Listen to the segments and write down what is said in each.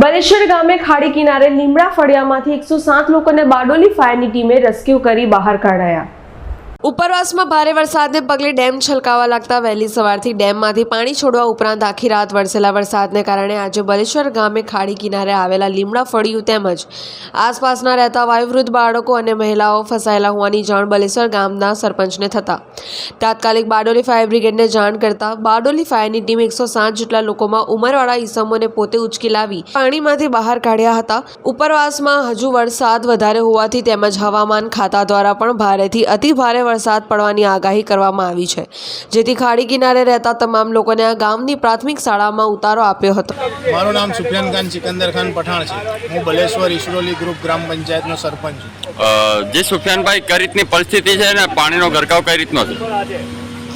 બલેશ્વર ગામે ખાડી કિનારે લીમડા ફળિયામાંથી એકસો સાત લોકોને બારડોલી ફાયરની ટીમે રેસ્ક્યુ કરી બહાર કાઢાયા. ઉપરવાસમાં ભારે વરસાદને પગલે ડેમ છલકાવા લાગતા વહેલી સવારથી ડેમમાંથી પાણી છોડવા ઉપરાંત આખી રાત વરસેલા વરસાદને કારણે આજે બલેશ્વર ગામે ખાડી કિનારે આવેલા લીમડા ફળિયું તેમજ આસપાસના રહેતા વાયુવૃદ્ધ બાળકો અને મહિલાઓ ફસાયેલા હોવાની જાણ બલેશ્વર ગામના સરપંચને થતા. તાત્કાલિક બારડોલી ફાયર બ્રિગેડને જાણ કરતા બારડોલી ફાયરની ટીમ એકસો સાત જેટલા લોકોમાં ઉંમરવાળા ઈસમોને પોતે ઉચકી લાવી પાણીમાંથી બહાર કાઢ્યા હતા. ઉપરવાસમાં હજુ વરસાદ વધારે હોવાથી તેમજ હવામાન ખાતા દ્વારા પણ ભારેથી અતિ ભારે વરસાદ પડવાની આગાહી કરવામાં આવી છે. જેથી ખાડી કિનારે રહેતા તમામ લોકોને આ ગામની પ્રાથમિક શાળામાં ઉતારો આપ્યો હતો. મારું નામ સુફિયાન ખાન સિકંદર ખાન પઠાણ છે. હું બલેશ્વર ઈસરોલી ગ્રુપ ગ્રામ પંચાયતનો સરપંચ છું. જે જી સુફિયાનભાઈ કઈ રીતની પરિસ્થિતિ છે ને પાણીનો ગરકાવ કઈ રીતનો છે?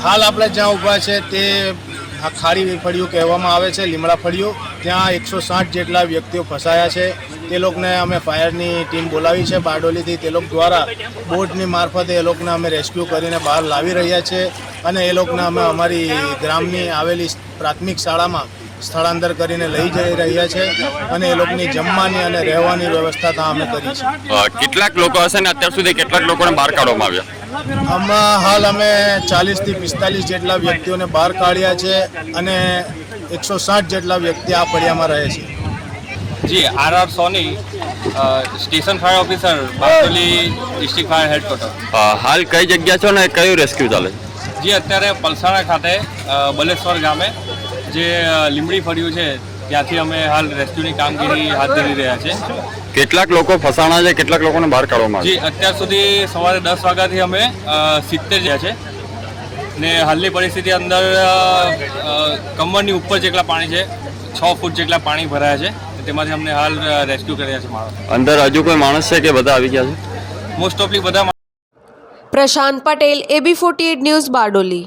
હાલ આપણે જ્યાં ઊભા છે તે આ ખાડી ફળિયું કહેવામાં આવે છે લીમડા ફળિયું. ત્યાં એકસો સાઠ જેટલા વ્યક્તિઓ ફસાયા છે. તે લોકોને અમે ફાયરની ટીમ બોલાવી છે બારડોલીથી. તે લોકો દ્વારા બોટની મારફતે એ લોકોને અમે રેસ્ક્યુ કરીને બહાર લાવી રહ્યા છે અને એ લોકોને અમે અમારી ગ્રામની આવેલી પ્રાથમિક શાળામાં સ્થળાંતર કરીને લઈ જઈ રહ્યા છે અને એ લોકોની જમવાની અને રહેવાની વ્યવસ્થા ત્યાં અમે કરી છે. કેટલાક લોકો હશે ને અત્યાર સુધી કેટલાક લોકોને બહાર કાઢવામાં આવ્યા? આમાં હાલ અમે ચાલીસથી પિસ્તાલીસ જેટલા વ્યક્તિઓને બહાર કાઢ્યા છે અને એકસો સાઠ જેટલા વ્યક્તિ આ ફળિયામાં રહે છે. G R R Soni station fire officer Bardoli district fire headquarter. હાલ કઈ જગ્યા છો ને કયું રેસ્ક્યુ ચાલે જી અત્યારે પલસાણા ખાતે બલેશ્વર ગામે જે લીમડી ફર્યું છે ત્યાંથી અમે હાલ રેસ્ક્યુની કામગીરી હાથ ધરી રહ્યા છે કેટલાક લોકો ફસાણા છે કેટલાક લોકોને બહાર કાઢવામાં જી અત્યાર સુધી સવારે દસ વાગ્યાથી અમે સિત્તેર જ્યાં છે. ને હાલની પરિસ્થિતિ અંદર કમરની ઉપર જેટલા પાણી છે છ ફૂટ જેટલા પાણી ભરાયા છે. તેમાંથી અમને હાલ રેસ્ક્યુ કર્યા છે મારો અંદર હજુ કોઈ માણસ છે કે બધા આવી ગયા છે? મોસ્ટ ઓફલી બધા Prashant Patel AB forty news Bardoli.